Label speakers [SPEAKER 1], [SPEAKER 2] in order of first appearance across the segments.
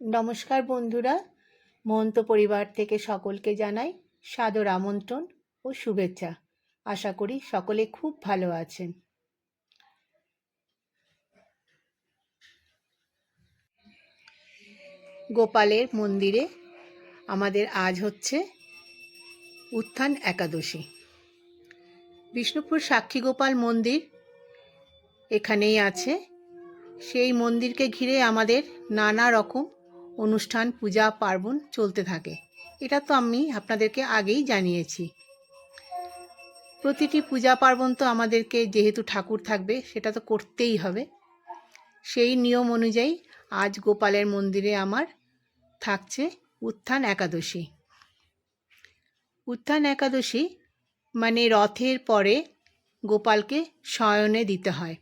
[SPEAKER 1] নমস্কার বন্ধুরা মহন্ত পরিবার থেকে সকলকে জানাই সাদর আমন্ত্রণ ও শুভেচ্ছা। আশা করি সকলে খুব ভালো আছেন। গোপালের মন্দিরে আমাদের আজ হচ্ছে উত্থান একাদশী। বিষ্ণুপুর সাক্ষী গোপাল মন্দির এখানেই আছে। সেই মন্দিরকে ঘিরে আমাদের নানা রকম অনুষ্ঠান, পূজা, পার্বণ চলতে থাকে। এটা তো আমি আপনাদেরকে আগেই জানিয়েছি। প্রতিটি পূজা, পার্বণ তো আমাদেরকে যেহেতু ঠাকুর থাকবে, সেটা তো করতেই হবে। সেই নিয়ম অনুযায়ী আজ গোপালের মন্দিরে আমার থাকছে উত্থান একাদশী। উত্থান একাদশী মানে রথের পরে গোপালকে শয়নে দিতে হয়।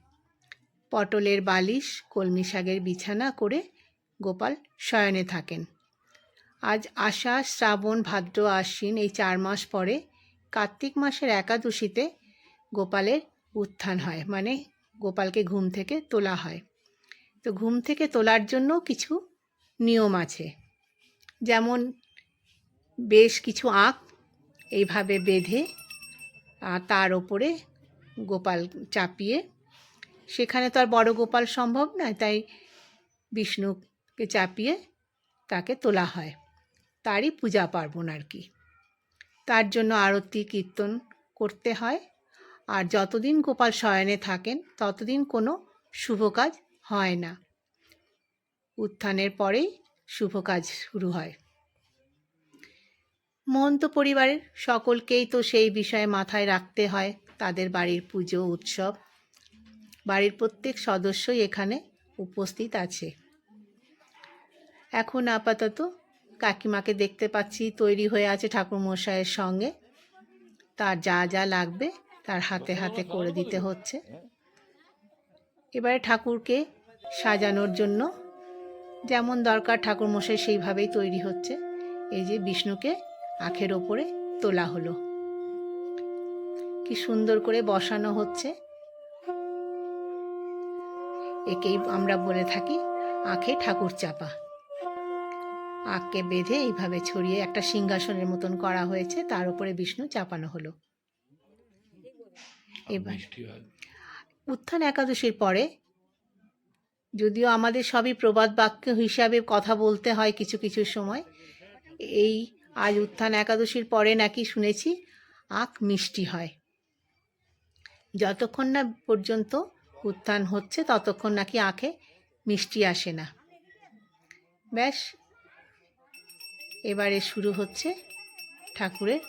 [SPEAKER 1] পটলের বালিশ, কলমি শাকের বিছানা করে গোপাল শয়নে থাকেন। আজ আষাঢ় শ্রাবণ, ভাদ্র, আশ্বিন এই চার মাস পরে কার্তিক মাসের একাদশীতে গোপালের উত্থান হয় মানে গোপালকে ঘুম থেকে তোলা হয়। তো ঘুম থেকে তোলার জন্য কিছু নিয়ম আছে। যেমন বেশ কিছু আঁক এইভাবে বেঁধে তার ওপরে গোপাল চাপিয়ে, সেখানে তো আর বড় গোপাল সম্ভব নয়, তাই বিষ্ণুকে চাপিয়ে তাকে তোলা হয়। তারই পূজা পার্বণ আর কি। তার জন্য আরতি, কীর্তন করতে হয়। আর যতদিন গোপাল শয়নে থাকেন, ততদিন কোনো শুভ কাজ হয় না। উত্থানের পরেই শুভ কাজ শুরু হয়। মহন্ত পরিবারের সকলকেই তো সেই বিষয়ে মাথায় রাখতে হয়। তাদের বাড়ির পুজো, উৎসব, বাড়ির প্রত্যেক সদস্যই এখানে উপস্থিত আছে। এখন আপাতত কাকিমাকে দেখতে পাচ্ছি তৈরি হয়ে আছে ঠাকুরমশাইয়ের সঙ্গে। তার যা যা লাগবে তার হাতে হাতে করে দিতে হচ্ছে। এবারে ঠাকুরকে সাজানোর জন্য যেমন দরকার ঠাকুরমশাই সেইভাবেই তৈরি হচ্ছে। এই যে বিষ্ণুকে আখের ওপরে তোলা হলো। কি সুন্দর করে বসানো হচ্ছে। একেই আমরা বলে থাকি আখে ঠাকুর চাপা। আখকে বেঁধে এইভাবে ছড়িয়ে একটা সিংহাসনের মতন করা হয়েছে তার উপরে বিষ্ণু চাপানো হলো। এবার উত্থান একাদশীর পরে যদিও আমাদের সবই প্রবাদ বাক্য হিসাবে কথা বলতে হয় কিছু কিছু সময় এই আজ উত্থান একাদশীর পরে নাকি শুনেছি আখ মিষ্টি হয়। যতক্ষণ না পর্যন্ত উত্থান হচ্ছে ততক্ষণ নাকি আখে মিষ্টি আসে না। ব্যাস এবারে শুরু হচ্ছে ঠাকুরের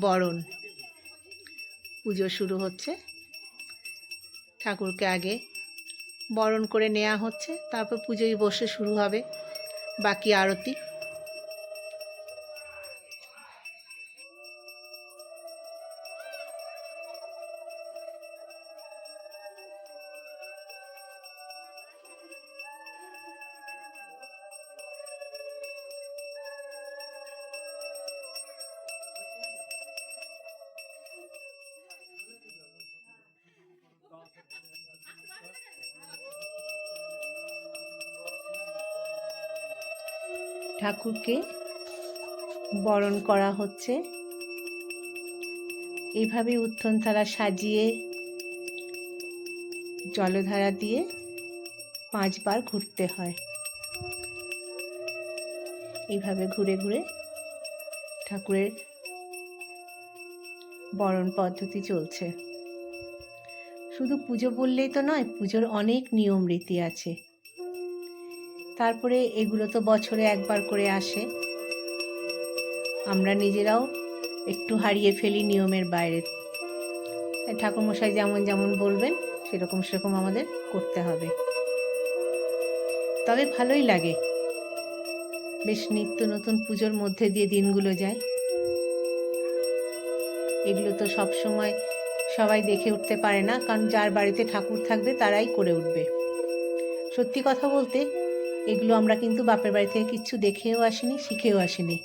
[SPEAKER 1] বরণ। পুজো শুরু হচ্ছে। ঠাকুরকে আগে বরণ করে নেওয়া হচ্ছে, তারপর পুজোয় বসে শুরু হবে বাকি আরতি। ঠাকুরকে বরণ করা হচ্ছে। এইভাবে উত্থন থালা সাজিয়ে, জলধারা দিয়ে পাঁচবার ঘুরতে হয়। এইভাবে ঘুরে ঘুরে ঠাকুরের বরণ পদ্ধতি চলছে। শুধু পুজো বললেই তো নয়, পুজোর অনেক নিয়ম রীতি আছে। তারপরে এগুলো তো বছরে একবার করে আসে। আমরা নিজেরাও একটু হারিয়ে ফেলি নিয়মের বাইরে। ঠাকুরমশাই যেমন যেমন বলবেন, সেরকম সেরকম আমাদের করতে হবে। তবে ভালোই লাগে। বেশ নিত্য নতুন পুজোর মধ্যে দিয়ে দিনগুলো যায়। এগুলো তো সব সময় সবাই দেখে উঠতে পারে না, কারণ যার বাড়িতে ঠাকুর থাকবে তারাই করে উঠবে। সত্যি কথা বলতে এগুলো আমরা কিন্তু বাপের বাড়ি থেকে কিচ্ছু দেখেও আসিনি, শিখেও আসিনি।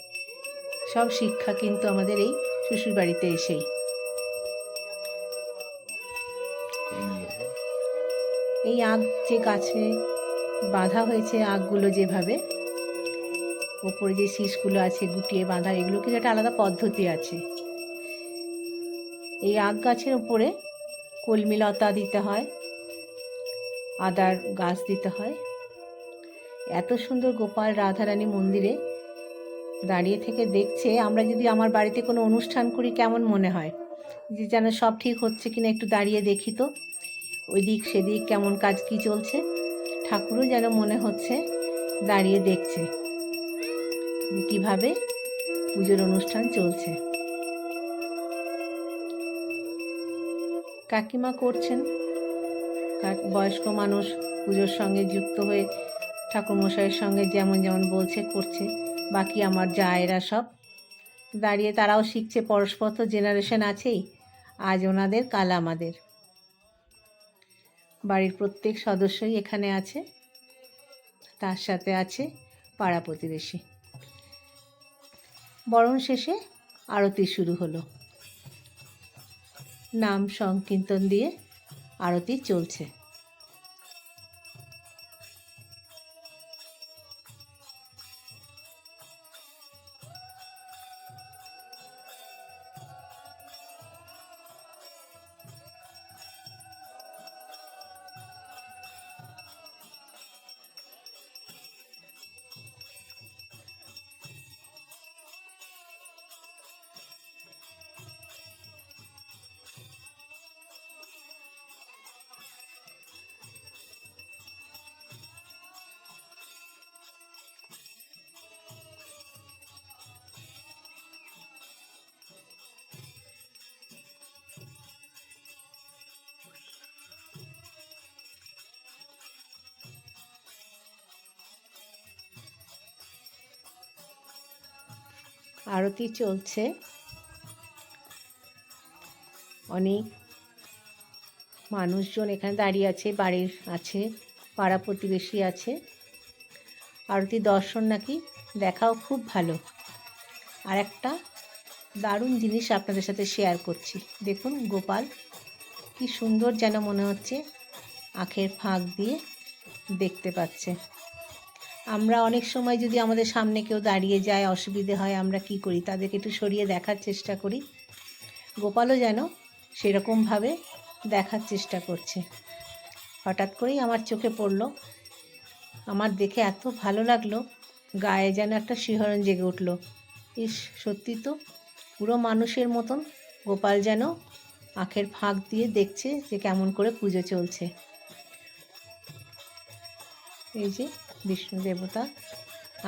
[SPEAKER 1] সব শিক্ষা কিন্তু আমাদের এই শ্বশুর বাড়িতে এসেই। এই আগ যে গাছে বাঁধা হয়েছে আঁকগুলো যেভাবে, ওপরে যে শীষগুলো আছে গুটিয়ে বাঁধা এগুলো কিন্তু একটা আলাদা পদ্ধতি আছে। এই আখ গাছের উপরে কলমি লতা দিতে হয়, আদার গাছ দিতে হয় এত সুন্দর গোপাল রাধারানী মন্দিরে দাঁড়িয়ে থেকে দেখছে, আমরা যদি আমার বাড়িতে কোনো অনুষ্ঠান করি, কেমন মনে হয়? যে যেন সব ঠিক হচ্ছে কিনা একটু দাঁড়িয়ে দেখি তো। ওই দিক সেদিক কেমন কাজ, কি চলছে? ঠাকুরও যেন মনে হচ্ছে দাঁড়িয়ে দেখছে কীভাবে পুজোর অনুষ্ঠান চলছে। কাকিমা করছেন। বয়স্ক মানুষ পুজোর সঙ্গে যুক্ত হয়ে ঠাকুরমশাইয়ের সঙ্গে যেমন যেমন বলছে, করছে, বাকি আমার জায়েরা সব। দাঁড়িয়ে তারাও শিখছে পরস্পর তো জেনারেশন আছেই, আজ ওনাদের, কাল আমাদের। বাড়ির প্রত্যেক সদস্যই এখানে আছে, তার সাথে আছে পাড়া প্রতিবেশী। বরণ শেষে আরতি শুরু হলো। নাম সংকীর্তন দিয়ে আরতি চলছে। আরতি চলছে। অনেক মানুষজন এখানে দাঁড়িয়ে আছে, বাড়ির আছে, পাড়া প্রতিবেশী আছে। আরতি দর্শন নাকি দেখাও খুব ভালো। আর একটা দারুণ জিনিস আপনাদের সাথে শেয়ার করছি। দেখুন গোপাল, কি সুন্দর যেন মনে হচ্ছে আখের ফাঁক দিয়ে দেখতে পাচ্ছে। আমরা অনেক সময় যদি আমাদের সামনে কেউ দাঁড়িয়ে যায়, অসুবিধে হয়, আমরা কি করি? তাদেরকে একটু সরিয়ে দেখার চেষ্টা করি। গোপালও যেন সেরকমভাবে দেখার চেষ্টা করছে। হঠাৎ করেই আমার চোখে পড়ল, আমার দেখে এত ভালো লাগল, গায়ে যেন একটা শিহরণ জেগে উঠল। ইস, সত্যি তো, পুরো মানুষের মতন গোপাল যেন আখের ফাঁক দিয়ে দেখছে যে কেমন করে পুজো চলছে। এই যে বিষ্ণু দেবতা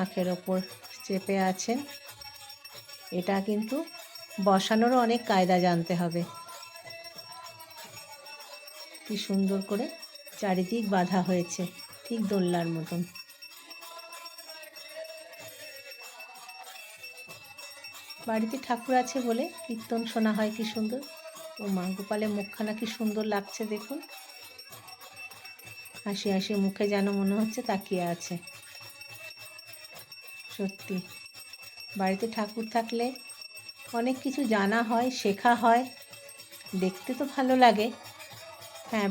[SPEAKER 1] আখের ওপর চেপে আছেন। এটা কিন্তু বসানোরও অনেক কায়দা জানতে হবে। কি সুন্দর করে চারিদিক বাঁধা হয়েছে, ঠিক দোলনার মতন। বাড়িতে ঠাকুর আছে বলে কীর্তন শোনা হয় কি সুন্দর? ও মা গোপালের মুখখানা কি সুন্দর লাগছে দেখুন। হাসি হাসি মুখে যেন মনে হচ্ছে তাকিয়ে আছে। সত্যি, বাড়িতে ঠাকুর থাকলে অনেক কিছু জানা হয়, শেখা হয়, দেখতে তো ভালো লাগে। হ্যাঁ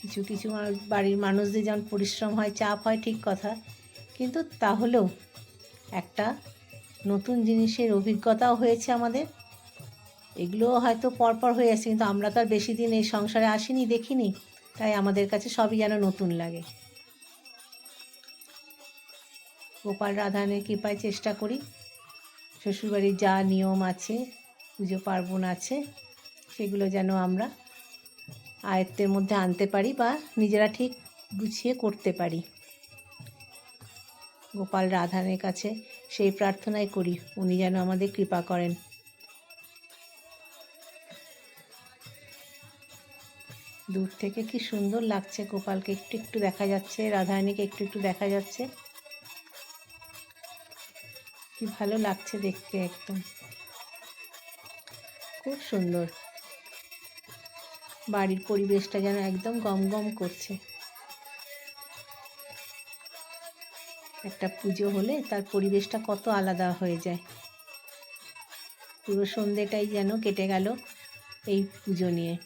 [SPEAKER 1] কিছু কিছু বাড়ির মানুষদের যেমন পরিশ্রম হয়, চাপ হয়, ঠিক কথা। কিন্তু তাহলেও একটা নতুন জিনিসের অভিজ্ঞতাও হয়েছে আমাদের। এগুলোও হয়তো পরপর হয়ে আসছে কিন্তু আমরা তো আর বেশি দিন এই সংসারে আসিনি, দেখিনি। তাই আমাদের কাছে সবই যেন নতুন লাগে। গোপাল রাধানের কৃপায় চেষ্টা করি। শ্বশুরবাড়ির যা নিয়ম আছে, পুজো পার্বণ আছে, সেগুলো যেন আমরা আয়ত্তের মধ্যে আনতে পারি বা নিজেরা ঠিক গুছিয়ে করতে পারি। গোপাল রাধানের কাছে সেই প্রার্থনাই করি, উনি যেন আমাদের কৃপা করেন। দূর থেকে কি সুন্দর লাগছে গোপালকে। একটু একটু দেখা যাচ্ছে, রাধারানীকে একটু একটু দেখা যাচ্ছে। কি ভালো লাগছে দেখতে একদম। খুব সুন্দর। বাড়ির পরিবেশটা যেন একদম গম গম করছে। একটা পুজো হলে তার পরিবেশটা কত আলাদা হয়ে যায়। পুরো সন্ধেটাই যেন কেটে গেল এই পুজো নিয়ে।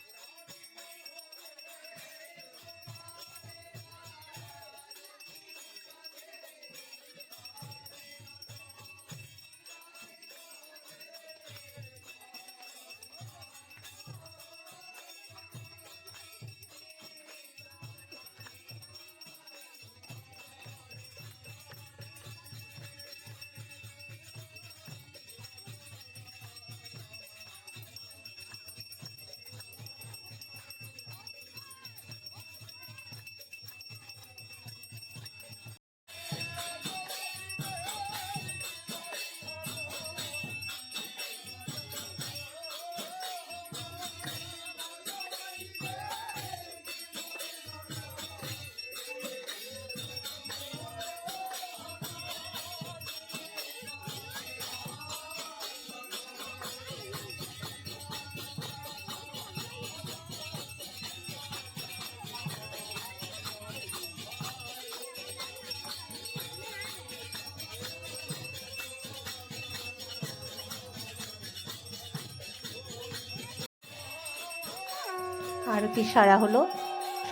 [SPEAKER 1] আরতি সারা হলো,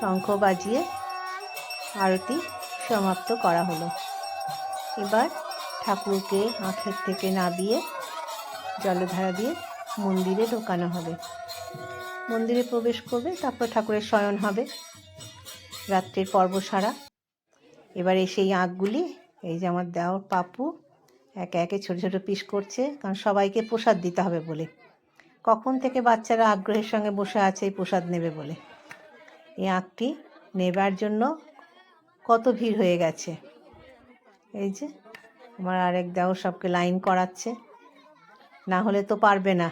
[SPEAKER 1] শঙ্খ বাজিয়ে আরতি সমাপ্ত করা হলো। এবার ঠাকুরকে আখের থেকে নাবিয়ে জলধারা দিয়ে মন্দিরে ঢোকানো হবে। মন্দিরে প্রবেশ করবে, তারপর ঠাকুরের শয়ন হবে। রাত্রের পর্ব সারা। এবার সেই আঁকগুলি এই যে আমার দেওয়ার পাপু, একে একে ছোট ছোট পিস করছে, কারণ সবাইকে প্রসাদ দিতে হবে বলে। কখন থেকে বাচ্চারা আগ্রহের সঙ্গে বসে আছে এই প্রসাদ নেবে বলে? এই আঁকটি নেবার জন্য কত ভিড় হয়ে গেছে। এই যে, আমার আরেক দেওর সবকে লাইন করাচ্ছে। না হলে তো পারবে না।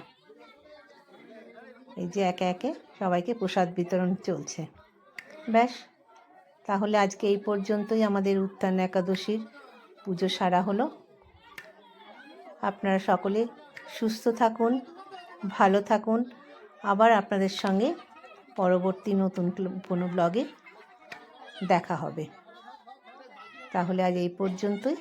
[SPEAKER 1] এই যে একে একে সবাইকে প্রসাদ বিতরণ চলছে। ব্যাস, তাহলে আজকে এই পর্যন্তই আমাদের উত্থান একাদশীর পুজো সারা হলো। আপনারা সকলে সুস্থ থাকুন ভালো থাকুন। আবার আপনাদের সঙ্গে পরবর্তী নতুন কোনো ব্লগে দেখা হবে। তাহলে আজ এই পর্যন্তই।